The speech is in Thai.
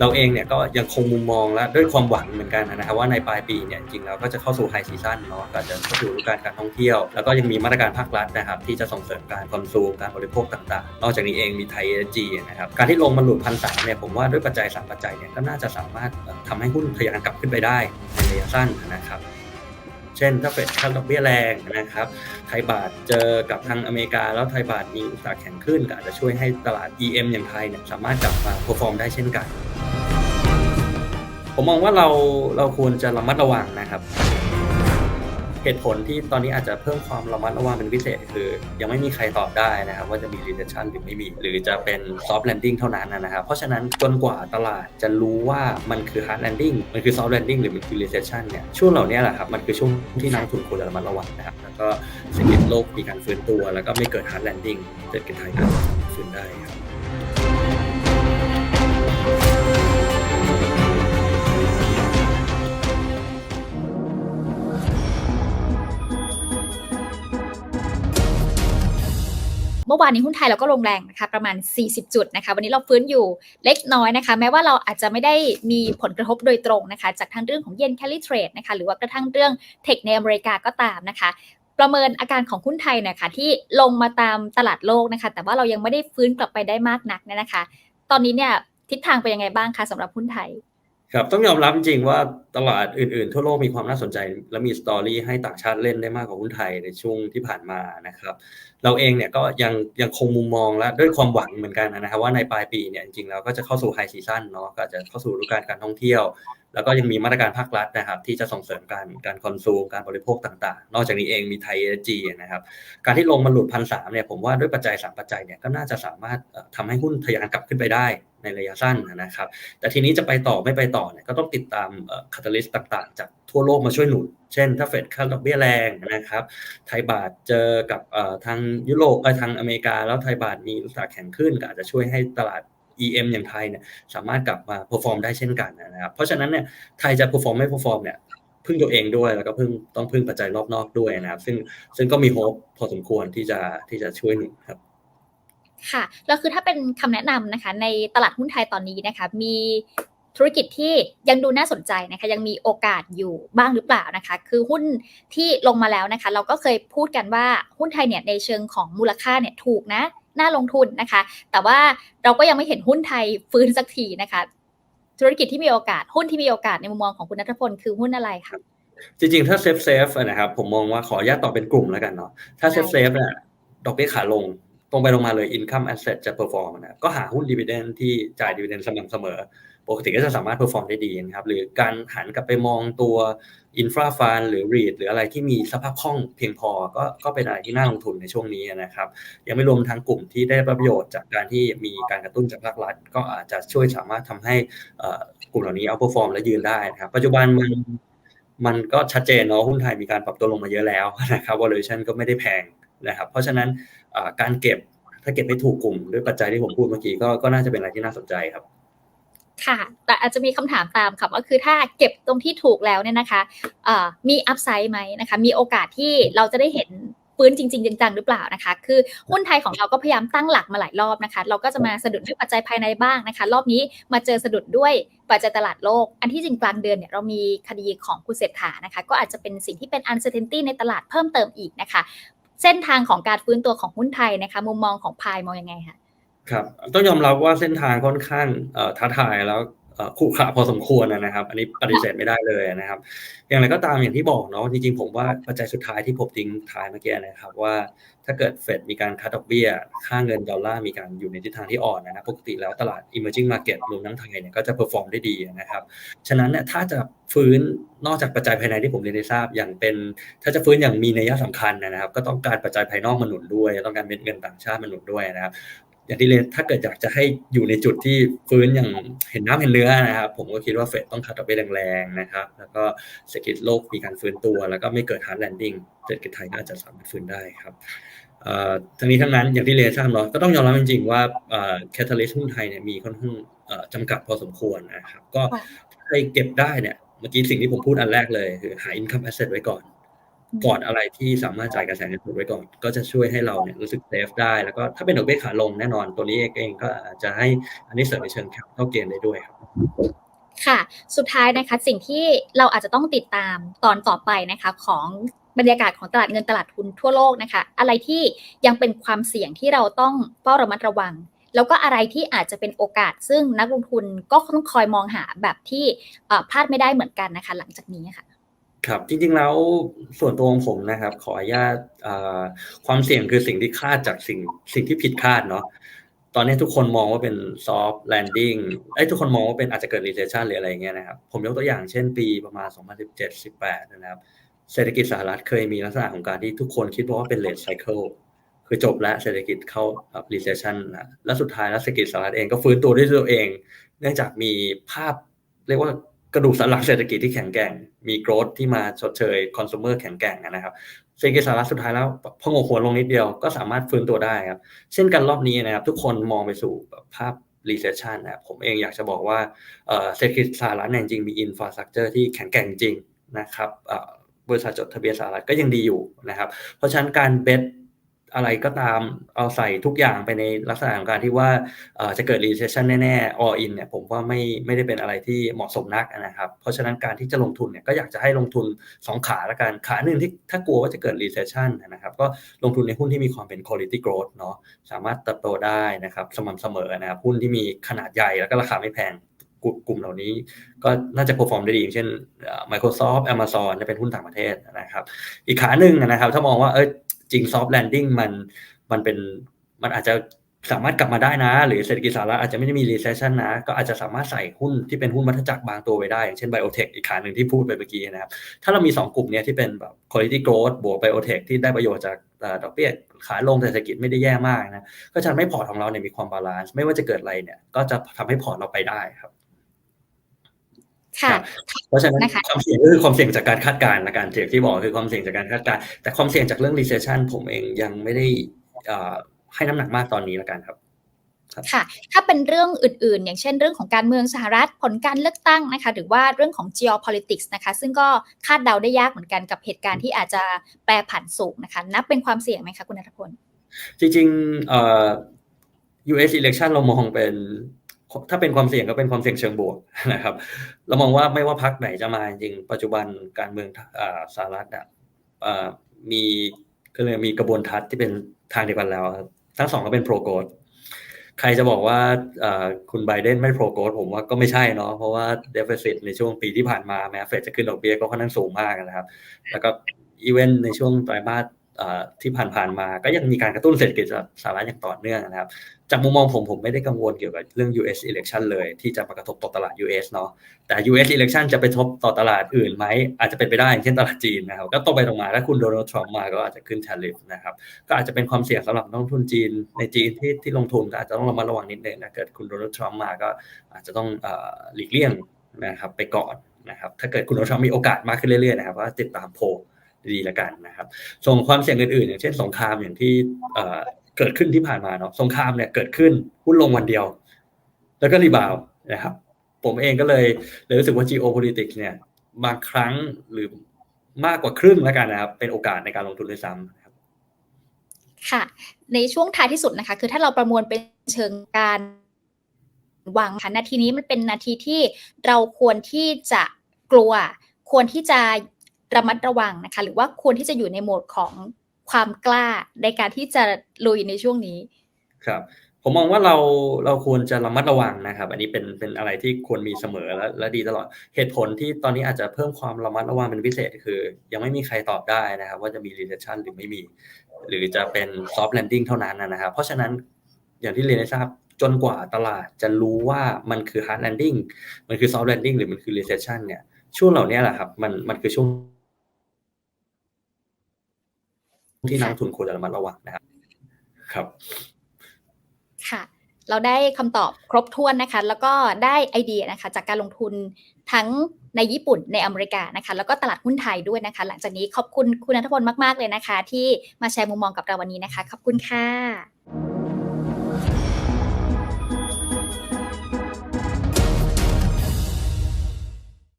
เราเองเนี่ยก็ยังคงมุมมองและด้วยความหวังเหมือนกันนะครับว่าในปลายปีเนี่ยจริงๆเราก็จะเข้าสู่ไฮซีซั่นเนาะก็จะเข้าสู่ฤดูกาลการท่องเที่ยว แล้วก็ยังมีมาตรการภาครัฐนะครับที่จะส่งเสริมการคอนซูมการบริโภคต่างๆ นอกจากนี้เองมีไทยเอจีนะครับการที่ลงมาหลุดพันสามเนี่ยผมว่าด้วยปัจจัยสามปัจจัยเนี่ยก็น่าจะสามารถทำให้หุ้นทะยานกลับขึ้นไปได้ในระยะสั้นนะครับ เช่น ถ้าเฟดขั้นดอกเบี้ยแรงนะครับ ไทยบาทเจอกับทางอเมริกา แล้วไทยบาทมีอุตสาหแข็งขึ้น ก็อาจจะช่วยให้ตลาด EM อย่างไทยเนี่ยสามารถกลับมาเพอร์ฟอร์มได้เช่นกัน ผมมองว่าเราเราควรจะระมัดระวังนะครับ เหตุผลที่ตอนนี้อาจจะเพิ่มความระมัดระวังเป็นพิเศษ คือ ยังไม่มีใครตอบได้นะครับ ว่าจะมี recession หรือไม่มี หรือจะเป็น soft landing เท่านั้นนะครับ เพราะฉะนั้นจนกว่าตลาดจะรู้ว่ามันคือ hard landing มันคือ soft landing หรือมันคือ recession เนี่ยช่วงเหล่านี้แหละครับมันคือช่วงที่นักลงทุนควรจะระมัดระวังนะครับแล้วก็เศรษฐกิจโลกมีการฟื้นตัว แล้วก็ไม่เกิด hard landing เศรษฐกิจไทยก็จะฟื้นได้ครับ เมื่อวานนี้หุ้นไทยเราก็ลงแรงนะคะประมาณ 40 จุดนะคะ วันนี้เราฟื้นอยู่เล็กน้อยนะคะ แม้ว่าเราอาจจะไม่ได้มีผลกระทบโดยตรงนะคะ จากทั้งเรื่องของเยนแคลิเทรดนะคะหรือว่ากระทั่งเรื่องเทคในอเมริกาก็ตามนะคะประเมินอาการของหุ้นไทยนะคะที่ลงมาตามตลาดโลกนะคะ แต่ว่าเรายังไม่ได้ฟื้นกลับไปได้มากนักเนี่ยนะคะ ตอนนี้เนี่ยทิศทางเป็นยังไงบ้างคะสำหรับหุ้นไทย ครับต้องยอมรับจริงว่าตลาดอื่นๆ ทั่วโลกมีความน่าสนใจ และมีสตอรี่ให้ต่างชาติเล่นได้มากกว่าหุ้นไทยในช่วงที่ผ่านมานะครับ เราเองเนี่ยก็ยังยังคงมุมมองและด้วยความหวังเหมือนกันนะครับว่าในปลายปีเนี่ยจริงๆเราก็จะเข้าสู่ไฮซีซั่นเนาะก็จะเข้าสู่ฤดูกาลการท่องเที่ยวแล้วก็ยังมีมาตรการภาครัฐนะครับ ที่จะส่งเสริมการการคอนซูมการบริโภคต่างๆ นอกจากนี้เองมีไทยเอจีนะครับ การที่ลงมาหลุดพันสามเนี่ยผมว่าด้วยปัจจัยสามปัจจัยเนี่ยก็น่าจะสามารถทำให้หุ้นทะยานกลับขึ้นไปได้ในระยะสั้นนะครับ แต่ทีนี้จะไปต่อไม่ไปต่อเนี่ยก็ต้องติดตามคาตาลิสต์ต่าง ๆ จากทั่วโลกมาช่วยหนุน เช่น ถ้าเฟดขั้นดอกเบี้ยแรงนะครับ ไทยบาทเจอกับทางยุโรปเอทางอเมริกา แล้วไทยบาทมีอุตสาหแข็งขึ้นก็อาจจะช่วยให้ตลาด EM อย่างไทยเนี่ยสามารถกลับมาเพอร์ฟอร์มได้เช่นกันนะครับ เพราะฉะนั้นเนี่ยไทยจะเพอร์ฟอร์มไม่เพอร์ฟอร์มเนี่ยพึ่งตัวเองด้วยแล้วก็พึ่งต้องพึ่งปัจจัยรอบนอกด้วยนะครับ ซึ่งซึ่งก็มีโฮปพอสมควรที่จะที่จะช่วยหนุนครับค่ะแล้วคือถ้าเป็นคำแนะนำนะคะ ในตลาดหุ้นไทยตอนนี้นะคะ มีธุรกิจที่ยังดูน่าสนใจนะคะ ยังมีโอกาสอยู่บ้างหรือเปล่านะคะ คือหุ้นที่ลงมาแล้วนะคะ เราก็เคยพูดกันว่าหุ้นไทยเนี่ยในเชิงของมูลค่าเนี่ยถูกนะ น่าลงทุนนะคะ แต่ว่าเราก็ยังไม่เห็นหุ้นไทยฟื้นสักทีนะคะ ธุรกิจที่มีโอกาสหุ้นที่มีโอกาสในมุมมองของคุณนัทพลคือหุ้นอะไรคะจริงๆ ถ้าเซฟเซฟนะครับผมมองว่าขออนุญาตตอบเป็นกลุ่มแล้วกันเนาะถ้าเซฟเซฟเนี่ยดอกเบี้ยขาลงตรงไปลงมาเลย income asset จะ perform นะก็หาหุ้น dividend ที่จ่าย dividend สม่ำเสมอ ปกติก็จะสามารถ perform ได้ดีนะครับหรือการหันกลับไปมองตัว infra fund หรือ REIT หรืออะไรที่มีสภาพคล่องเพียงพอก็ก็เป็นอะไรที่น่าลงทุนในช่วงนี้นะครับ ยังไม่รวมทั้งกลุ่มที่ได้ประโยชน์จากการที่มีการกระตุ้นจากภาครัฐ ก็อาจจะช่วยสามารถทำให้กลุ่มเหล่านี้ outperform และยืนได้นะครับ ปัจจุบันมันมันก็ชัดเจนเนาะหุ้นไทยมีการปรับตัวลงมาเยอะแล้วนะครับ valuation ก็ไม่ได้แพงนะครับ เพราะฉะนั้นการเก็บถ้าเก็บไม่ถูกกลุ่มด้วยปัจจัยที่ผมพูดเมื่อกี้ก็ก็น่าจะเป็นอะไรที่น่าสนใจครับ ค่ะ แต่อาจจะมีคำถามตามค่ะก็คือถ้าเก็บตรงที่ถูกแล้วเนี่ยนะคะมีอัพไซด์ไหมนะคะ มีโอกาสที่เราจะได้เห็นฟื้นจริงๆจังๆหรือเปล่านะคะ คือหุ้นไทยของเราก็พยายามตั้งหลักมาหลายรอบนะคะ เราก็จะมาสะดุดด้วยปัจจัยภายในบ้างนะคะ รอบนี้มาเจอสะดุดด้วยปัจจัยตลาดโลก อันที่จริงกลางเดือนเนี่ยเรามีคดีของคุณเศรษฐานะคะ ก็อาจจะเป็นสิ่งที่เป็น uncertainty ในตลาดเพิ่มเติมอีกนะคะ เส้นทางของการฟื้นตัวของหุ้นไทยนะคะ มุมมองของพายมองยังไงคะ ครับต้องยอมรับว่าเส้นทางค่อนข้างท้าทายแล้วคู่ขระพอสมควรนะครับ อันนี้ปฏิเสธไม่ได้เลยนะครับ อย่างไรก็ตามอย่างที่บอกเนาะจริงๆ ผมว่าปัจจัยสุดท้ายที่ผมทิ้งท้ายเมื่อกี้นะครับว่าถ้าเกิดเฟดมีการคัดดอกเบี้ย ค่าเงินดอลลาร์มีการอยู่ในทิศทางที่อ่อนนะครับปกติแล้วตลาด emerging market รวมทั้งไทยเนี่ยก็จะ perform ได้ดีนะครับ ฉะนั้นเนี่ยถ้าจะฟื้นนอกจากปัจจัยภายในที่ผมเรียนได้ทราบ อย่างเป็น ถ้าจะฟื้นอย่างมีนัยสำคัญนะครับ ก็ต้องการปัจจัยภายนอกมาหนุนด้วย ต้องการเม็ดเงินต่างชาติมาหนุนด้วยนะครับ อย่างที่เรียนถ้าเกิดอยากจะให้อยู่ในจุดที่ฟื้นอย่างเห็นน้ำเห็นเนื้อนะครับ ผมก็คิดว่าเฟดต้องคัดดอกเบี้ยแรงๆนะครับ แล้วก็เศรษฐกิจโลกมีการฟื้นตัว แล้วก็ไม่เกิด hard landing เศรษฐกิจไทยน่าจะสามารถฟื้นได้ครับทั้งนี้ทั้งนั้นอย่างที่เรียนทราบเนาะก็ต้องยอมรับจริงๆว่าแคตตาลิสต์หุ้นไทยเนี่ยมีค่อนข้างจำกัดพอสมควรนะครับ ก็ใครเก็บได้เนี่ยเมื่อกี้สิ่งที่ผมพูดอันแรกเลยคือหา income asset ไว้ก่อน พอร์ตอะไรที่สามารถจ่ายกระแสเงินสดไว้ก่อน ก็จะช่วยให้เราเนี่ยรู้สึกเซฟได้ แล้วก็ถ้าเป็นดอกเบี้ยขาลงแน่นอนตัวนี้เองก็อาจจะให้อันนี้เสริมในเชิงเข้าเกณฑ์ได้ด้วยครับค่ะ สุดท้ายนะคะสิ่งที่เราอาจจะต้องติดตามตอนต่อไปนะคะของบรรยากาศของตลาดเงินตลาดทุนทั่วโลกนะคะ อะไรที่ยังเป็นความเสี่ยงที่เราต้องเฝ้าระมัดระวัง แล้วก็อะไรที่อาจจะเป็นโอกาสซึ่งนักลงทุนก็ต้องคอยมองหาแบบที่พลาดไม่ได้เหมือนกันนะคะ หลังจากนี้ค่ะ ครับจริงๆแล้วส่วนตัวของผมนะครับ ขออนุญาตความเสี่ยงคือสิ่งที่คาดจากสิ่งสิ่งที่ผิดคาดเนาะตอนนี้ทุกคนมองว่าเป็น soft landing ไอ้ทุกคนมองว่าเป็นอาจจะเกิด recession หรืออะไรเงี้ยนะครับ ผมยกตัวอย่างเช่นปีประมาณ 2017-18 นะครับ เศรษฐกิจสหรัฐเคยมีลักษณะของการที่ทุกคนคิดว่าเป็น late cycle คือจบแล้วเศรษฐกิจเข้า recession นะแล้วสุดท้ายแล้วเศรษฐกิจสหรัฐเองก็ฟื้นตัวด้วยตัวเอง เนื่องจากมีภาพเรียกว่า กระดูกสันหลังเศรษฐกิจที่แข็งแกร่ง มี growth ที่มาชดเชย consumer แข็งแกร่งนะครับเศรษฐกิจสหรัฐสุดท้ายแล้วพองหัวลงนิดเดียวก็สามารถฟื้นตัวได้ครับเช่นกันรอบนี้นะครับ ทุกคนมองไปสู่ภาพ recession นะครับผมเองอยากจะบอกว่าเศรษฐกิจสหรัฐเนี่ยจริงๆมี infrastructure ที่แข็งแกร่งจริงนะครับบริษัทจดทะเบียนสหรัฐก็ยังดีอยู่นะครับ เพราะฉะนั้นการเบ t อะไรก็ตามเอาใส่ทุกอย่างไปในลักษณะของการที่ว่าจะเกิด recession แน่ๆ all in เนี่ยผมว่าไม่ไม่ได้เป็นอะไรที่เหมาะสมนักนะครับ เพราะฉะนั้นการที่จะลงทุนเนี่ยก็อยากจะให้ลงทุน 2 ขาละกันขาหนึ่งที่ถ้ากลัวว่าจะเกิด recession นะครับก็ลงทุนในหุ้นที่มีความเป็น quality growth เนาะสามารถเติบโตได้นะครับสม่ำเสมอนะครับหุ้นที่มีขนาดใหญ่แล้วก็ราคาไม่แพงกลุ่มเหล่านี้ก็น่าจะ perform ได้ดีอย่างเช่นเอ่อ Microsoft Amazon จะเป็นหุ้นต่างประเทศนะครับ อีกขาหนึ่งนะครับ ถ้ามองว่าเออ จริง soft landing มันมันเป็นมันอาจจะสามารถกลับมาได้นะ หรือเศรษฐกิจสหรัฐอาจจะไม่ได้มี recession นะ ก็อาจจะสามารถใส่หุ้นที่เป็นหุ้นวัฏจักรบางตัวไว้ได้ อย่างเช่น biotech อีกขาหนึ่งที่พูดไปเมื่อกี้นะครับ ถ้าเรามี 2 กลุ่มเนี้ยที่เป็นแบบ quality growth บวก biotech ที่ได้ประโยชน์จากดอกเบี้ยขาลงแต่เศรษฐกิจไม่ได้แย่มากนะ ก็จะทำให้พอร์ตของเราเนี่ยมีความบาลานซ์ไม่ว่าจะเกิดอะไรเนี่ยก็จะทำให้พอร์ตเราไปได้ครับ ค่ะเพราะฉะนั้นนะคะความเสี่ยงก็คือความเสี่ยงจากการคาดการณ์ละกันเทียที่บอกคือความเสี่ยงจากการคาดการณ์แต่ความเสี่ยงจากเรื่อง recession ผมเองยังไม่ได้เอ่อให้น้ำหนักมากตอนนี้ละกันครับค่ะ ถ้าเป็นเรื่องอื่นๆ อย่างเช่นเรื่องของการเมืองสหรัฐผลการเลือกตั้งนะคะ หรือว่าเรื่องของ geopolitics นะคะ ซึ่งก็คาดเดาได้ยากเหมือนกันกับเหตุการณ์ที่อาจจะแปรผันสูงนะคะ นับเป็นความเสี่ยงไหมคะคุณนัทพล จริงๆเอ่อ US election เรามองเป็น ถ้าเป็นความเสี่ยงก็เป็นความเสี่ยงเชิงบวกนะครับ เรามองว่าไม่ว่าพรรคไหนจะมาจริงปัจจุบันการเมืองอสหรัฐอะมีก็เลยมีกระบวนทัศน์ที่เป็นทางเดียวกันแล้ว ทั้งสองก็เป็น pro growth ใครจะบอกว่าคุณไบเดนไม่ pro growth ผมว่าก็ไม่ใช่เนาะเพราะว่า deficit ในช่วงปีที่ผ่านมาแม้เฟดจะขึ้นดอกเบี้ยก็ค่อนข้างสูงมากนะครับ แล้วก็อีเวนต์ในช่วงไตรมาส ที่ผ่านๆมาก็ยังมีการกระตุ้นเศรษฐกิจสหรัฐอย่างต่อเนื่องนะครับ จากมุมมองผมผมไม่ได้กังวลเกี่ยวกับเรื่อง US election เลย ที่จะมากระทบต่อตลาด US เนาะแต่ US election จะไปทบต่อตลาดอื่นไหมอาจจะเป็นไปได้เช่นตลาดจีนนะครับก็ตรงไปตรงมาถ้าคุณโดนัลด์ทรัมป์มาก็อาจจะขึ้น tariff นะครับก็อาจจะเป็นความเสี่ยงสำหรับนักลงทุนจีนในจีนที่ที่ลงทุนก็อาจจะต้องระมัดระวังนิดนึงนะเกิดคุณโดนัลด์ทรัมป์มาก็อาจจะต้องหลีกเลี่ยงนะครับไปก่อนนะครับถ้าเกิดคุณโดนัลด์ทรัมป์มีโอกาสมากขึ้นเรื่อยๆนะครับก็ติดตามโพล ดีแล้วกันนะครับ ส่งความเสี่ยงอื่นๆ อย่างเช่นสงครามอย่างที่เกิดขึ้นที่ผ่านมาเนาะสงครามเนี่ยเกิดขึ้นหุ้นลงวันเดียว แล้วก็รีบาวนะครับ ผมเองก็เลยเลยรู้สึกว่า geopolitics เนี่ยบางครั้งหรือมากกว่าครึ่งแล้วกันนะครับ เป็นโอกาสในการลงทุนด้วยซ้ำครับ ค่ะ ในช่วงท้ายที่สุดนะคะ คือถ้าเราประมวลเป็นเชิงการวางค่ะนาทีนี้มันเป็นนาทีที่เราควรที่จะกลัว ควรที่จะ ระมัดระวังนะคะ หรือว่าควรที่จะอยู่ในโหมดของความกล้าในการที่จะลุยในช่วงนี้ ครับผมมองว่าเราเราควรจะระมัดระวังนะครับ อันนี้เป็นเป็นอะไรที่ควรมีเสมอและและดีตลอดเหตุผลที่ตอนนี้อาจจะเพิ่มความระมัดระวังเป็นพิเศษ คือ ยังไม่มีใครตอบได้นะครับ ว่าจะมี recession หรือไม่มี หรือจะเป็น soft landing เท่านั้นนะครับ เพราะฉะนั้นอย่างที่เรียนให้ทราบจนกว่าตลาดจะรู้ว่ามันคือ hard landing มันคือ soft landing หรือมันคือ recession เนี่ยช่วงเหล่านี้แหละครับมันมันคือช่วง ที่นักลงทุนควรจะระมัดระวังนะครับ ครับ ค่ะ เราได้คำตอบครบถ้วนนะคะ แล้วก็ได้ไอเดียนะคะ จากการลงทุนทั้งในญี่ปุ่นในอเมริกานะคะ แล้วก็ตลาดหุ้นไทยด้วยนะคะ หลังจากนี้ขอบคุณคุณนัทพลมาก ๆ เลยนะคะ ที่มาแชร์มุมมองกับเราวันนี้นะคะ ขอบคุณค่ะ